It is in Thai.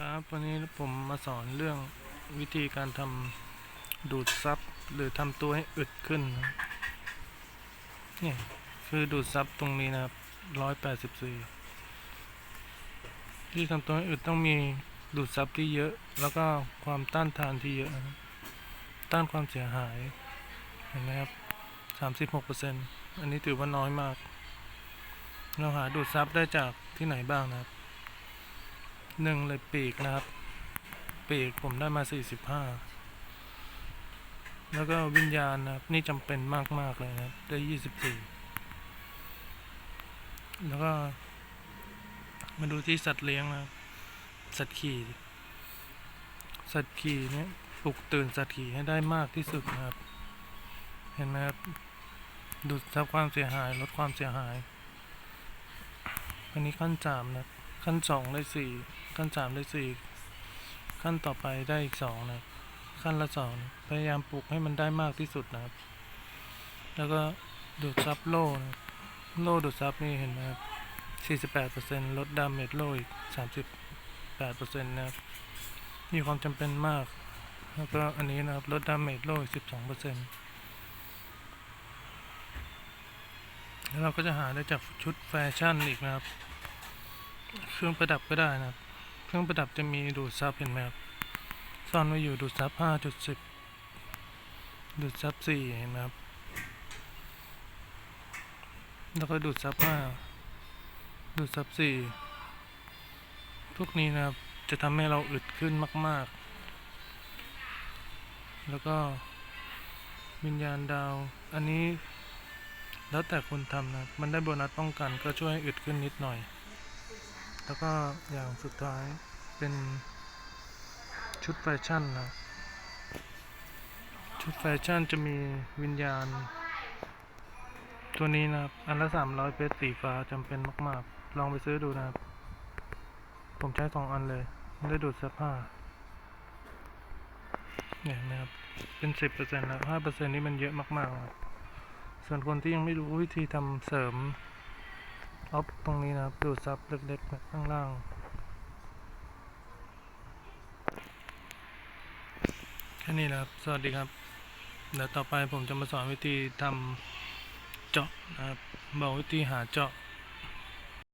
ครับวันนี้ผมมาสอนเรื่องวิธีการทำดูดซับหรือทำตัวให้อึดขึ้นนะเนี่ยคือดูดซับตรงนี้นะครับร้อยแปดสิบสี่ที่ทำตัวให้อึดต้องมีดูดซับที่เยอะ แล้วก็ความต้านทานที่เยอะนะต้านความเสียหายเห็นไหมครับสามสิบหกเปอร์เซ็นต์อันนี้ถือว่าน้อยมาก เราหาดูดซับได้จากที่ไหนบ้างนะครับ หนึ่งเลยปีกนะครับ ปีกผมได้มาสี่สิบห้าแล้วก็วิญญาณนะครับ นี่จำเป็นมากมาก ๆ เลยนะครับ ได้ยี่สิบสี่แล้วก็ มาดูที่สัตว์เลี้ยงนะครับ สัตว์ขี่ สัตว์ขี่เนี่ยปลุกตื่นสัตว์ขี่ให้ได้มากที่สุดนะครับ เห็นไหมครับดูดซับความเสียหายลดความเสียหาย อันนี้ขั้นสามนะครับ ขั้นสองได้สี่ขั้นสามได้สี่ขั้นต่อไปได้อีกสองนะขั้นละสองพยายามปลุกให้มันได้มากที่สุดนะครับ แล้วก็ดูดซับโล่นะโล่ดูดซับนี่เห็นไหมครับสี่สิบแปดเปอร์เซ็นต์ลดดาเมจโล่อีกสามสิบแปดเปอร์เซ็นต์นะครับ มีความจำเป็นมาก แล้วก็อันนี้นะครับลดดาเมจโล่อีกสิบสองเปอร์เซ็นต์แล้วเราก็จะหาได้จากชุดแฟชั่นอีกนะครับ เครื่องประดับก็ได้นะครับ เครื่องประดับจะมีดูดซับเห็นไหมครับซ่อนไว้อยู่ดูดซับห้าจุดสิบดูดซับสี่เห็นไหมครับ แล้วก็ดูดซับห้าดูดซับสี่พวกนี้นะครับ จะทำให้เราอึดขึ้นมาก ๆ แล้วก็วิญญาณดาว อันนี้แล้วแต่คนทำนะ มันได้โบนัสป้องกันก็ช่วยให้อึดขึ้นนิดหน่อย แล้วก็อย่างสุดท้ายเป็นชุดแฟชั่นนะ ชุดแฟชั่นจะมีวิญญาณ ตัวนี้นะครับ อันละสามร้อยเพชรสีฟ้าจำเป็นมากๆ ลองไปซื้อดูนะครับ ผมใช้สองอันเลยได้ดูดเสื้อผ้า เนี่ยนะครับ เป็นสิบเปอร์เซ็นต์แล้วห้าเปอร์เซ็นต์นี่มันเยอะมากๆครับส่วนคนที่ยังไม่รู้วิธีทำเสริม ออฟตรงนี้นะครับดูดซับเล็กๆข้างล่างแค่นี้นะครับ สวัสดีครับ เดี๋ยวต่อไปผมจะมาสอนวิธีทำเจาะนะครับบอกวิธีหาเจาะ